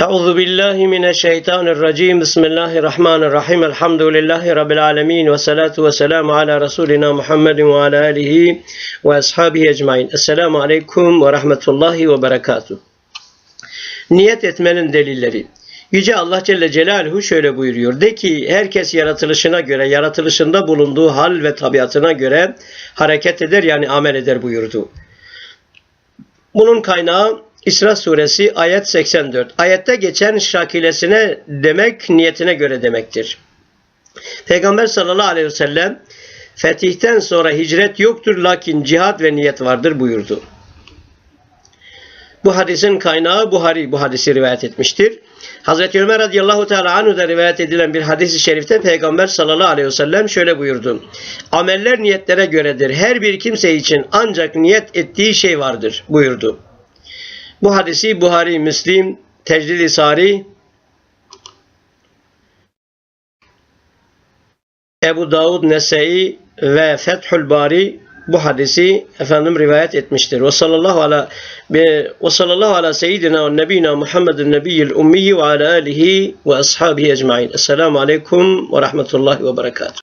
Euzu billahi mineşşeytanirracim. Bismillahirrahmanirrahim. Elhamdülillahi rabbil alamin ve salatu ve selam ala resulina Muhammedin ve ala alihi ve ashabihi ecmaîn. Esselamu aleyküm ve rahmetullahi ve berekatuh. Niyet etmenin delilleri. Yüce Allah Celle Celaluhu şöyle buyuruyor. De ki herkes yaratılışına göre, yaratılışında bulunduğu hal ve tabiatına göre hareket eder yani amel eder buyurdu. Bunun kaynağı İsra suresi ayet 84. Ayette geçen şakilesine demek niyetine göre demektir. Peygamber sallallahu aleyhi ve sellem fetihten sonra hicret yoktur lakin cihat ve niyet vardır buyurdu. Bu hadisin kaynağı Buhari bu hadisi rivayet etmiştir. Hazreti Ömer radıyallahu teala anhu'da rivayet edilen bir hadis-i şerifte Peygamber sallallahu aleyhi ve sellem şöyle buyurdu. Ameller niyetlere göredir. Her bir kimse için ancak niyet ettiği şey vardır buyurdu. Bu hadisi Buhari, Müslim, Tecrid-i Sari, Ebu Davud, Nesai ve Fethül Bari bu hadisi efendim rivayet etmiştir. Ve sallallahu ala ve sallallahu ala seyyidina ve nebiyina Muhammedun nebiyyil ummi ve ala alihi ve ashabihi ecmaîn. Esselamu aleyküm ve rahmetullahi ve berekatuhu.